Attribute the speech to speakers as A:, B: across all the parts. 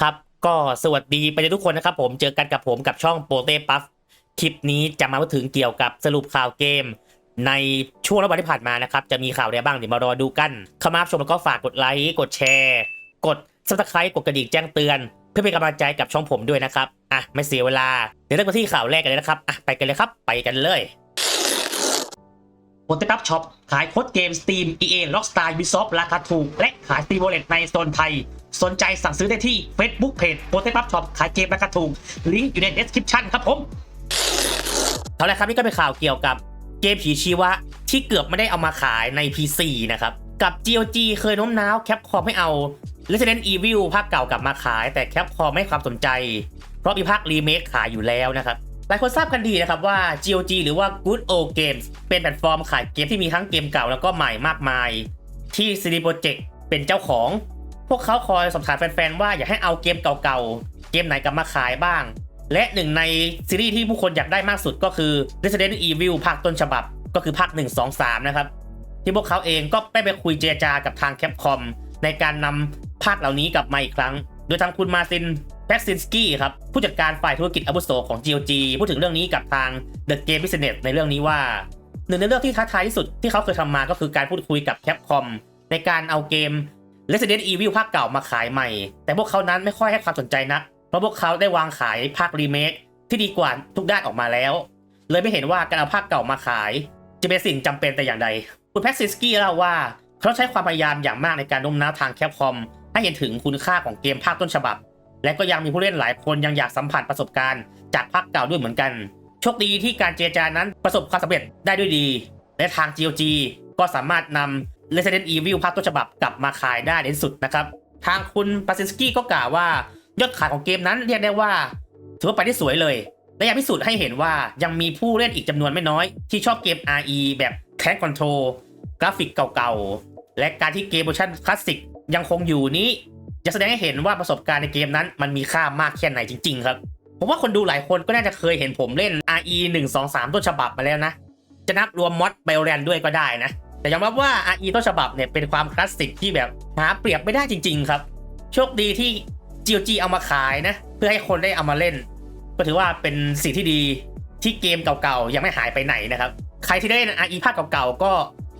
A: ครับ ก็สวัสดีไปทุกคนนะครับผมเจอกันกับผมกับช่องโปเต้ปัฟคลิปนี้จะมาพูดถึงเกี่ยวกับสรุปข่าวเกม ในช่วงระหว่างที่ผ่านมานะครับ จะมีข่าวอะไรบ้างเดี๋ยวมารอดูกันเข้ามารับชมแล้วก็ฝากกดไลค์กดแชร์ กด subscribe กดกระดิ่งแจ้งเตือน เพื่อเป็นกำลังใจกับช่องผมด้วยนะครับอะไม่เสียเวลาเดี๋ยวเริ่มกันที่ข่าวแรกกันเลยนะครับอะไปกันเลยครับ ไปกันเลย โปเตปับช็อปขายโค้ดเกม Steam EA Rockstar Ubisoft ราคาถูก และขาย Steam Wallet ในโซนไทย สนใจสั่งซื้อได้ที่ Facebook Page โปเตปับช็อปขายเกมราคาถูก ลิงก์อยู่ใน description ครับผมเอาละครับนี่ก็เป็นข่าวเกี่ยวกับเกมผีชีวะที่เกือบไม่ได้เอามาขายใน PC นะครับ กับ GOG เคยโน้มน้าวแคปคอมให้เอา Resident Evil ภาคเก่ากลับมาขาย แต่แคปคอมไม่ความสนใจ เพราะมีภาครีเมคขายอยู่แล้วนะครับ หลายคนทราบกันดีนะครับว่า GOG หรือว่า Good Old Games เป็นแพลตฟอร์มขายเกมที่มีทั้งเกมเก่าแล้วก็ใหม่มากมาย ที่ CD Projekt เป็นเจ้าของ พวกเขาคอยสอบถามแฟนๆว่าอยากให้เอาเกมเก่าๆ เกมไหนกลับมาขายบ้าง และหนึ่งในซีรีส์ที่ผู้คนอยากได้มากสุดก็คือ Resident Evil ภาคต้นฉบับก็คือภาค 1 2 3 นะครับ ที่พวกเขาเองก็ได้ไปคุยเจรจากับทางแคปคอมในการนำภาคเหล่านี้กลับมาอีกครั้ง โดยทางคุณมาร์ติน แบ็กซินสกี้ครับ ผู้จัดการฝ่ายธุรกิจอาวุโสของ GOG พูดถึงเรื่องนี้กับทาง The Game Business ในเรื่องนี้ว่า หนึ่งในเรื่องที่ท้าทายที่สุดที่เขาเคยทำมาก็คือการพูดคุยกับแคปคอมในการเอาเกม Resident Evil ภาคเก่ามาขายใหม่ แต่พวกเขานั้นไม่ค่อยให้ความสนใจนัก เพราะพวกเขาได้วางขายภาครีเมคที่ดีกว่าทุกด้านออกมาแล้ว เลยไม่เห็นว่าการเอาภาคเก่ามาขาย จะเป็นสิ่งจำเป็นแต่อย่างใด คุณแพ็กซินสกี้เล่าว่า เขาใช้ความพยายามอย่างมากในการโน้มน้าวทางแคปคอมให้เห็นถึงคุณค่าของเกมภาคต้นฉบับ และก็ยังมีผู้เล่นหลายคนยังอยากสัมผัสประสบการณ์จากภาคเก่าด้วยเหมือนกัน โชคดีที่การเจรจานั้นประสบความสำเร็จได้ด้วยดี และทาง GOG ก็สามารถนำ Resident Evil ภาคต้นฉบับกลับมาขายได้ในสุดนะครับ ทางคุณปาซินสกี้ก็กล่าวว่ายอดขายของเกมนั้นเรียกได้ว่าถือว่าไปได้สวยเลย และยังพิสูจน์ให้เห็นว่ายังมีผู้เล่นอีกจำนวนไม่น้อย ที่ชอบเกม RE แบบแคนคอนโทรกราฟิกเก่าๆ และการที่เกมเวอร์ชันคลาสสิกยังคงอยู่นี้ จะแสดงให้เห็นว่าประสบการณ์ในเกมนั้นมันมีค่ามากแค่ไหนจริง ๆ ครับผมว่าคนดูหลายคนก็น่าจะเคยเห็นผมเล่น RE 1 2 3 ต้นฉบับมาแล้วนะ จะนับรวมมอดไบโอแลนด้วยก็ได้นะ แต่ยอมรับว่า RE ต้นฉบับเนี่ยเป็นความคลาสสิกที่แบบหาเปรียบไม่ได้จริง ๆ ครับ โชคดีที่ GOG เอามาขายนะ เพื่อให้คนได้เอามาเล่น ก็ถือว่าเป็นสิ่งที่ดีที่เกมเก่าๆ ยังไม่หายไปไหนนะครับ ใครที่ได้เล่น RE ภาคเก่าๆ ก็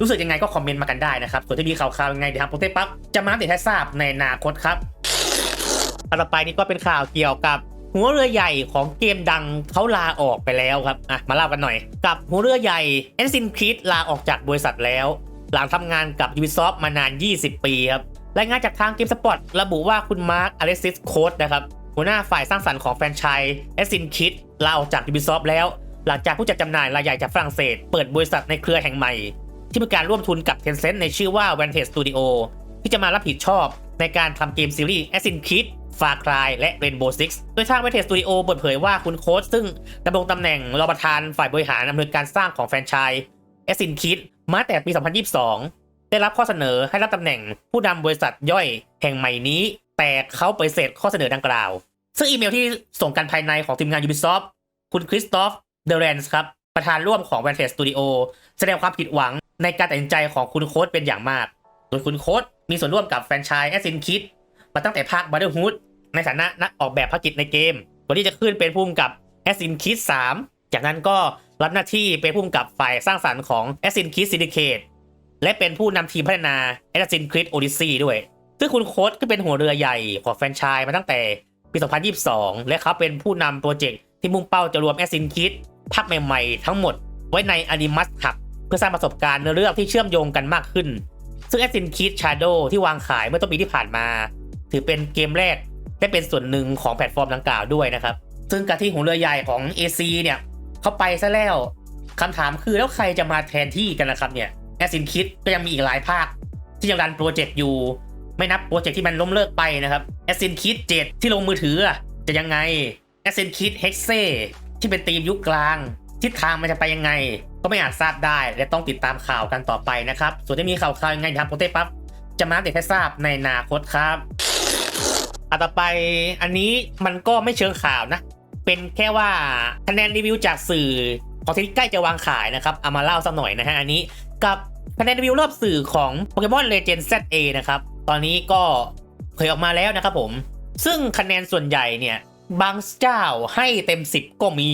A: รู้สึกยังไงก็คอมเมนต์มากันได้นะครับ ส่วนที่มีข่าวๆยังไงเดี๋ยวทางโปรเตปั๊บจะมาอัปเดตให้ทราบในอนาคตครับอันต่อไปนี้ก็เป็นข่าวเกี่ยวกับหัวเรือใหญ่ของเกมดังเขาลาออกไปแล้วครับ อะ มาเล่ากันหน่อย กับหัวเรือใหญ่ e n s i n c r e e d ลาออกจากบริษัทแล้ว หลังทำงานกับ Ubisoft มานาน 20 ปีครับ รายงานจากทางเกมสปอร์ตระบุว่าคุณมาร์คอเลซิสโคดนะครับ หัวหน้าฝ่ายสร้างสรรค์ของแฟรนไชส์ e n s i n c r e e d ลาออกจาก Ubisoft แล้ว หลังจากผู้จัดจำหน่ายรายใหญ่จากฝรั่งเศส เปิดบริษัทในเครือแห่งใหม่ ที่มีการร่วมทุนกับ Tencent ในชื่อว่า Vantage Studio ที่จะมารับผิดชอบในการทำเกมซีรีส์ Assassin's Creed Far Cry และ Rainbow Six โดยทาง Vantage Studio เปิดเผยว่าคุณโค้ดซึ่งดำรงตำแหน่งรองประธานฝ่ายบริหารดำเนินการสร้างของแฟรนไชส์ Assassin's Creed มาแต่ปี 2022 ได้รับข้อเสนอให้รับตำแหน่งผู้นำบริษัทย่อยแห่งใหม่นี้ แต่เขาปฏิเสธข้อเสนอดังกล่าว ซึ่งอีเมลที่ส่งกันภายในของทีมงาน Ubisoft คุณคริสตอฟเดเรนส์ครับประธานร่วมของ Vantage Studio แสดงความผิดหวัง ในการตัดสินใจของคุณโค้ดเป็นอย่างมาก โดยคุณโค้ดมีส่วนร่วมกับแฟรนไชส์ Assassin's Creed มาตั้งแต่ภาค Brotherhood ในฐานะนักออกแบบภารกิจในเกมก่อนที่จะขึ้นเป็นผู้กำกับ Assassin's Creed 3จากนั้นก็รับหน้าที่เป็นผู้กำกับฝ่ายสร้างสรรค์ของ Assassin's Creed Syndicate และเป็นผู้นำทีมพัฒนา Assassin's Creed Odyssey ด้วย ซึ่งคุณโค้ดก็เป็นหัวเรือใหญ่ของแฟรนไชส์มาตั้งแต่ปี 2022 และเขาเป็นผู้นำโปรเจกต์ที่มุ่งเป้าจะรวม Assassin's Creed ภาคใหม่ๆ ทั้งหมดไว้ใน Animus Hub พื่อสร้างประสบการณ์ในเรื่องที่เชื่อมโยงกันมากขึ้น ซึ่ง Assassin's Creed Shadow ที่วางขายเมื่อต้นปีที่ผ่านมา ถือเป็นเกมแรกและเป็นส่วนหนึ่งของแพลตฟอร์มดังกล่าวด้วยนะครับ ซึ่งการที่หัวเรือใหญ่ของ AC เนี่ยเขาไปซะแล้วคำถามคือแล้วใครจะมาแทนที่กันนะครับเนี่ย Assassin's Creed ก็ยังมีอีกหลายภาค ที่ยังรันโปรเจกต์อยู่ ไม่นับโปรเจกต์ที่มันล้มเลิกไปนะครับ Assassin's Creed 7ที่ลงมือถือจะยังไง Assassin's Creed Hexe ที่เป็นธีมยุคกลาง ทิศทางมันจะไปยังไง ก็ไม่อาจทราบได้และต้องติดตามข่าวกันต่อไปนะครับ ส่วนที่มีข่าวข่าวยังไงทางโปรเต้ปั๊บจะมาอัปเด็ดให้ทราบในอนาคตครับอันต่อไปอันนี้มันก็ไม่เชิงข่าวนะ เป็นแค่ว่าคะแนนรีวิวจากสื่อของที่ใกล้จะวางขายนะครับเอามาเล่าสักหน่อยนะฮะอันนี้กับคะแนนรีวิวรอบสื่อของ Pokemon Legend ZA นะครับตอนนี้ก็เผยออกมาแล้วนะครับผม ซึ่งคะแนนส่วนใหญ่เนี่ยบางเจ้าให้เต็ม 10 ก็มี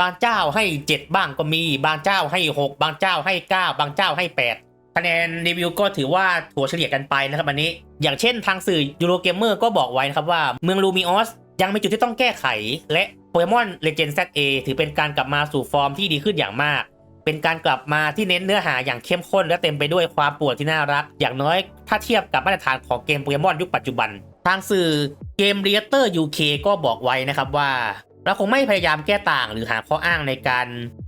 A: บางเจ้าให้ 7 บ้างก็มี บางเจ้าให้ 6 บางเจ้าให้ 9 บางเจ้าให้ 8 คะแนนรีวิวก็ถือว่าถัวเฉลี่ยกันไปนะครับอันนี้ อย่างเช่นทางสื่อยูโรเกมเมอร์ก็บอกไว้นะครับว่าเมืองลูมิออสยังมีจุดที่ต้องแก้ไข และโปเกมอนเลเจนด์ ZA ถือเป็นการกลับมาสู่ฟอร์มที่ดีขึ้นอย่างมากเป็นการกลับมาที่เน้นเนื้อหาอย่างเข้มข้นและเต็มไปด้วยความปวดที่น่ารัก อย่างน้อยถ้าเทียบกับมาตรฐานของเกมโปเกมอนยุคปัจจุบัน ทางสื่อเกม r e a c t o r UK ก็บอกไว้นะครับว่า เราคงไม่พยายามแก้ต่างหรือหาข้ออ้างในการ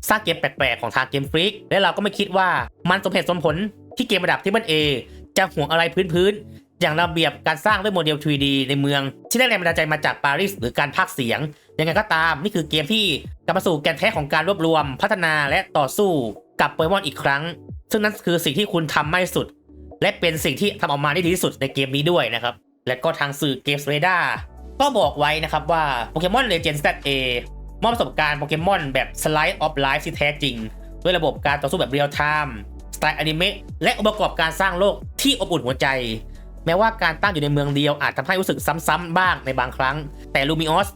A: สร้างเกมแปลกๆของทางเกมฟรีกและเราก็ไม่คิดว่ามันสมเหตุสมผลที่เกมระดับที่มันเอจะห่วงอะไรพื้นๆ อย่างระเบียบการสร้างด้วยโมเดล 3D ในเมือง ที่ได้แรงบันดาลใจมาจากปารีสหรือการพากเสียง ยังไงก็ตามนี่คือเกมที่กลับมาสู่แกนแท้ของการรวบรวม พัฒนาและต่อสู้กับโปเกมอนอีกครั้ง ซึ่งนั่นคือสิ่งที่คุณทำไม่สุด และเป็นสิ่งที่ทำออกมาได้ดีที่สุดในเกมนี้ด้วยนะครับและก็ทางสื่อเกมสเรดา ก็บอกไว้นะครับว่า Pokemon Legends ZA มอบประสบการณ์โปเกมอนแบบ Slice of Life ที่แท้จริง ด้วยระบบการต่อสู้แบบเรียลไทม์สไตล์อนิเมะและองค์ประกอบการสร้างโลกที่อบอุ่นหัวใจ แม้ว่าการตั้งอยู่ในเมืองเดียวอาจทำให้รู้สึกซ้ำๆบ้างในบางครั้ง แต่ลูมิออส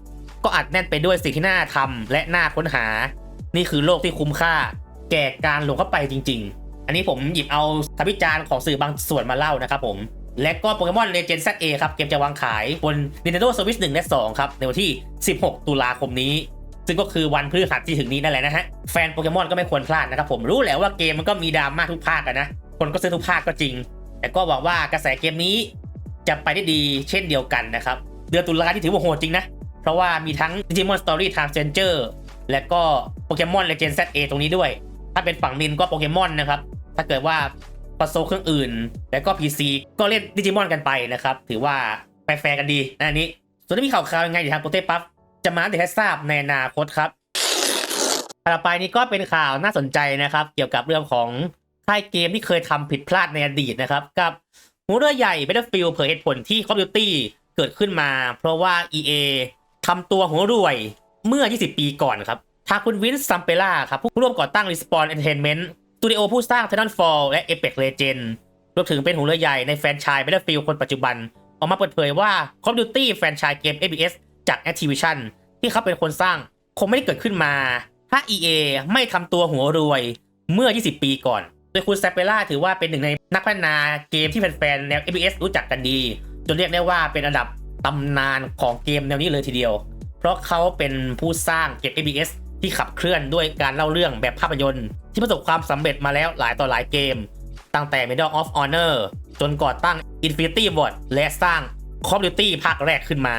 A: ก็อาจแน่นไปด้วยสิ่งที่น่าทำและน่าค้นหา นี่คือโลกที่คุ้มค่า แก่การลงเข้าไปจริง ๆ อันนี้ผมหยิบเอาคำวิจารณ์ของสื่อบางส่วนมาเล่านะครับผม และก็โปเกมอนเลเจนด์ ZA ครับ เกมจะวางขายบน Nintendo Switch 1 และ 2 ครับ ในวันที่ 16 ตุลาคมนี้ ซึ่งก็คือวันพฤหัสที่ถึงนี้นั่นแหละนะฮะ แฟนโปเกมอนก็ไม่ควรพลาดนะครับผมรู้แหละว่าเกมมันก็มีดราม่าทุกภาคนะ คนก็ซื้อทุกภาคก็จริง แต่ก็หวังว่ากระแสเกมนี้จะไปได้ดีเช่นเดียวกันนะครับเดือนตุลาที่ถือว่าโหดจริงนะเพราะว่ามีทั้ง Digimon Story Transcender และก็ Pokemon Legends ZA ตรงนี้ด้วย ถ้าเป็นฝั่งนินก็โปเกมอนนะครับถ้าเกิดว่า อนโซลเครื่องอื่น แล้วก็ PC ก็เล่นดิจิมอนกันไปนะครับ ถือว่าแฟร์กันดีนะอันนี้ ส่วนที่มีข่าวคราวยังไงเดี๋ยวทางโปเต้ปั๊บจะมาอัปเดตให้ทราบในอนาคตครับต่อไปนี้ก็เป็นข่าวน่าสนใจนะครับ เกี่ยวกับเรื่องของค่ายเกมที่เคยทำผิดพลาดในอดีตนะครับ กับหัวเรือใหญ่ Battlefield เผยเหตุผลที่ Call of Duty เกิดขึ้นมา เพราะว่า EA ทำตัวหัวรวยเมื่อ 20 ปีก่อนครับทางคุณวินซ์ซัมเปล่าครับผู้ร่วมก่อตั้ง Respawn Entertainment ตูดิโอผู้สร้าง Titanfall และ Apex Legends รวมถึงเป็นหัวเรือใหญ่ในแฟรนไชส์ Battlefield คนปัจจุบัน ออกมาเปิดเผยว่า Call of Duty แฟรนไชส์เกม FPS จาก Activision ที่เขาเป็นคนสร้างคงไม่ได้เกิดขึ้นมา ถ้า EA ไม่ทำตัวหัวรวยเมื่อ 20 ปีก่อน โดยคุณแซาเปล่าถือว่าเป็นหนึ่งในนักพัฒนาเกมที่แฟนๆแนว FPS รู้จักกันดี จนเรียกได้ว่าเป็นอันดับตำนานของเกมแนวนี้เลยทีเดียว เพราะเขาเป็นผู้สร้างเกม FPS ที่ขับเคลื่อนด้วยการเล่าเรื่องแบบภาพยนตร์ ที่ประสบความสำเร็จมาแล้วหลายต่อหลายเกม ตั้งแต่ Medal of Honor จนก่อตั้ง Infinity Ward และสร้าง Call of Duty ภาคแรกขึ้นมา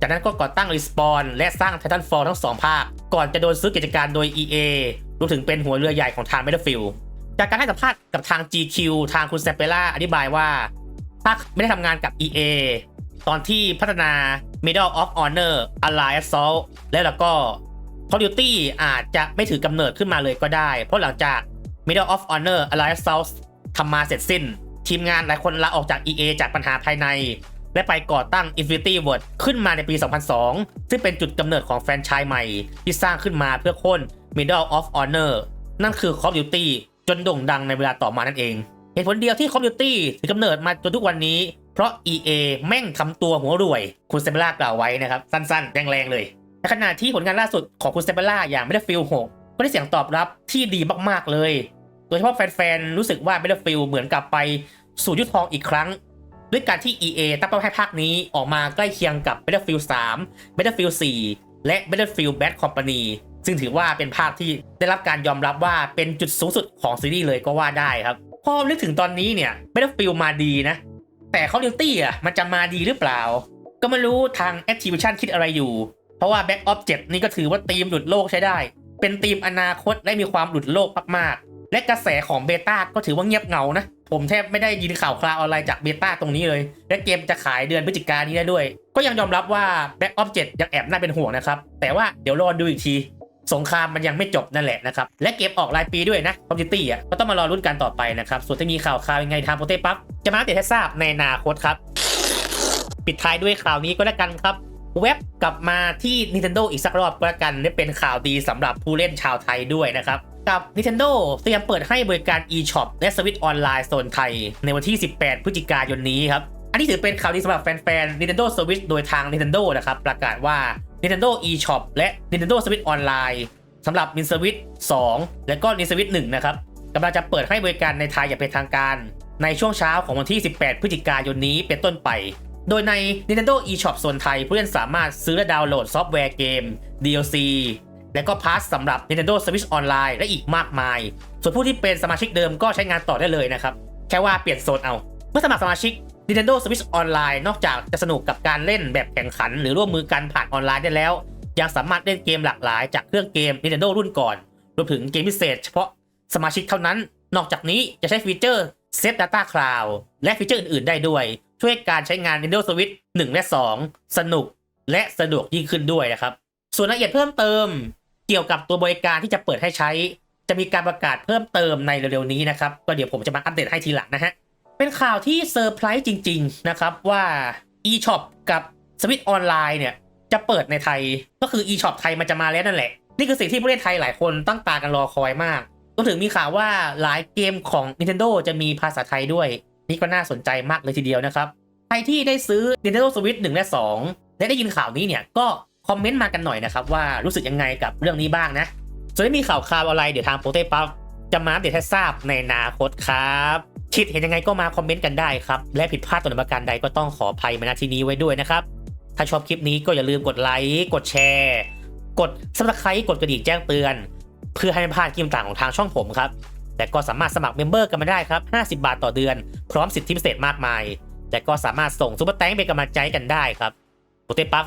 A: จากนั้นก็ก่อตั้ง Respawn และสร้าง Titanfall ทั้งสองภาค ก่อนจะโดนซื้อกิจการโดย EA รวมถึงเป็นหัวเรือใหญ่ของทาง Battlefield จากการให้สัมภาษณ์กับทาง GQ ทางคุณแซปเปล่าอธิบายว่าถ้าไม่ได้ทำงานกับ EA ตอนที่พัฒนา Medal of Honor Allied Assault และแล้วก็ Call of Duty อาจจะไม่ถือกำเนิดขึ้นมาเลยก็ได้ เพราะหลังจาก Medal of Honor Allied Assault ทำมาเสร็จสิ้น ทีมงานหลายคนลาออกจาก EA จากปัญหาภายใน และไปก่อตั้ง Infinity Ward ขึ้นมาในปี 2002 ซึ่งเป็นจุดกำเนิดของแฟรนไชส์ใหม่ ที่สร้างขึ้นมาเพื่อโค่น Medal of Honor นั่นคือ Call of Duty จนโด่งดังในเวลาต่อมานั่นเอง เหตุผลเดียวที่ Call of Duty ถือกำเนิดมาจนทุกวันนี้ เพราะ EA แม่งทำตัวหัวรวย คุณเซเบล่ากล่าวไว้นะครับ สั้นๆ แรงๆเลย ในขณะที่ผลงานล่าสุดของคุณเซเบล่าอย่าง Battlefield 6 ก็ได้เสียงตอบรับที่ดีมากๆเลย โดยเฉพาะแฟนๆ รู้สึกว่า Battlefield เหมือนกลับไปสู่ยุคทองอีกครั้ง ด้วยการที่ EA ตั้งเป้าให้ภาคนี้ออกมาใกล้เคียงกับ Battlefield 3 Battlefield 4 และ Battlefield Bad Company ซึ่งถือว่าเป็นภาคที่ได้รับการยอมรับว่าเป็นจุดสูงสุดของซีรีส์เลยก็ว่าได้ครับพอนึกถึงตอนนี้เนี่ย Battlefield มาดีนะ แต่ Call of Duty อะมันจะมาดีหรือเปล่า ก็ไม่รู้ทาง Activision คิดอะไรอยู่ เพราะว่า Back Ops 7นี่ก็ถือว่าธีมหลุดโลกใช้ได้ เป็นธีมอนาคตและมีความหลุดโลกมากๆ และกระแสของเบต้าก็ถือว่าเงียบเงานะ ผมแทบไม่ได้ยินข่าวคราวอะไรจากเบต้าตรงนี้เลย และเกมจะขายเดือนพฤศจิกายนนี้ได้ด้วย ก็ยังยอมรับว่า Back Ops 7ยังแอบน่าเป็นห่วงนะครับ แต่ว่าเดี๋ยวรอดูอีกทีสงครามมันยังไม่จบนั่นแหละนะครับ และเกมออกรายปีด้วยนะคอมพิวตี้อะก็ต้องมารอรุ่นกันต่อไปนะครับ ส่วนที่มีข่าวคราวยังไงทางโปรเต้ปั๊บจะมาอัปเดตให้ทราบในอนาคตครับ ปิดท้ายด้วยข่าวนี้ก็แล้วกันครับ เว็บกลับมาที่ Nintendo อีกสักรอบก็แล้วกันนี่เป็นข่าวดีสำหรับผู้เล่นชาวไทยด้วยนะครับ กับ Nintendo เตรียมเปิดให้บริการ eShop และสวิตออนไลน์โซนไทย ในวันที่ 18 พฤศจิกายนนี้ครับ อันนี้ถือเป็นข่าวดีสำหรับแฟนๆ Nintendo Switch โดยทาง Nintendo นะครับ ประกาศว่า Nintendo eShop และ Nintendo Switch Online สำหรับ n i n t e n d Switch 2 และก็ n i n t e n d Switch 1นะครับกำลังจะเปิดให้บริการในไทยอย่างเป็นทางการ ในช่วงเช้าของวันที่ 18 พฤศจิกายนนี้เป็นต้นไป โดยใน Nintendo eShop ส่วนไทย ผู้เล่นสามารถซื้อและดาวน์โหลดซอฟต์แวร์เกม DLC และก็พาสสำหรับ Nintendo Switch Online และอีกมากมาย ส่วนผู้ที่เป็นสมาชิกเดิมก็ใช้งานต่อได้เลยนะครับ แค่ว่าเปลี่ยนโซนเอา เมื่อสมัครสมาชิก Nintendo Switch Online นอกจากจะสนุกกับการเล่นแบบแข่งขัน หรือร่วมมือกันผ่านออนไลน์ได้แล้ว ยังสามารถเล่นเกมหลากหลาย จากเครื่องเกม Nintendo รุ่นก่อนรวมถึงเกมพิเศษ เฉพาะสมาชิกเท่านั้น นอกจากนี้จะใช้ฟีเจอร์ Save Data Cloud และฟีเจอร์อื่นๆได้ด้วย ช่วยการใช้งาน Nintendo Switch 1 และ 2 สนุกและสะดวกยิ่งขึ้นด้วยนะครับ ส่วนรายละเอียดเพิ่มเติม เกี่ยวกับตัวบริการที่จะเปิดให้ใช้ จะมีการประกาศเพิ่มเติมในเร็วๆนี้นะครับ ก็เดี๋ยวผมจะมาอัปเดตให้ทีหลังนะฮะ เป็นข่าวที่เซอร์ไพรส์จริง ๆ นะครับว่า eShop กับ Switch Online เนี่ยจะเปิดในไทยก็คือ eShop ไทยมันจะมาแล้วนั่นแหละ นี่คือสิ่งที่ผู้เล่นไทยหลายคนตั้งตากันรอคอยมากรวมถึงมีข่าวว่าหลายเกมของ Nintendo จะมีภาษาไทยด้วย นี่ก็น่าสนใจมากเลยทีเดียวนะครับ ใครที่ได้ซื้อ Nintendo Switch 1 และ 2 และได้ยินข่าวนี้เนี่ยก็คอมเมนต์มากันหน่อยนะครับ ว่ารู้สึกยังไงกับเรื่องนี้บ้างนะส่วนถ้มีข่าวคราวอะไรเดี๋ยวทางโปรเตปั๊บจะมาอัปเดตให้ทราบในอนาคตครับคิดเห็นยังไงก็มาคอมเมนต์กันได้ครับ และผิดพลาดตัวหนประการใดก็ต้องขออภัยมาณที่นี้ไว้ด้วยนะครับ ถ้าชอบคลิปนี้ก็อย่าลืมกดไลค์กดแชร์ กด subscribe กดกระดิ่งแจ้งเตือน เพื่อให้ไม่พลาดคลิปต่างของทางช่องผมครับ แต่ก็สามารถสมัครเมมเบอร์กันมาได้ครับ 50 บาทต่อเดือน พร้อมสิทธิพิเศษมากมาย แต่ก็สามารถส่งซุปเปอร์แตงเป็นกำลังใจกันได้ครับโปรเตปั๊บ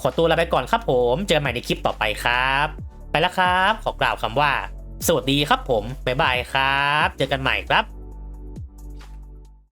A: ขอตัวลาไปก่อนครับผม เจอกันใหม่ในคลิปต่อไปครับ ไปแล้วครับ ขอกล่าวคำว่า สวัสดีครับผม บ๊ายบายครับ เจอกันใหม่ครับ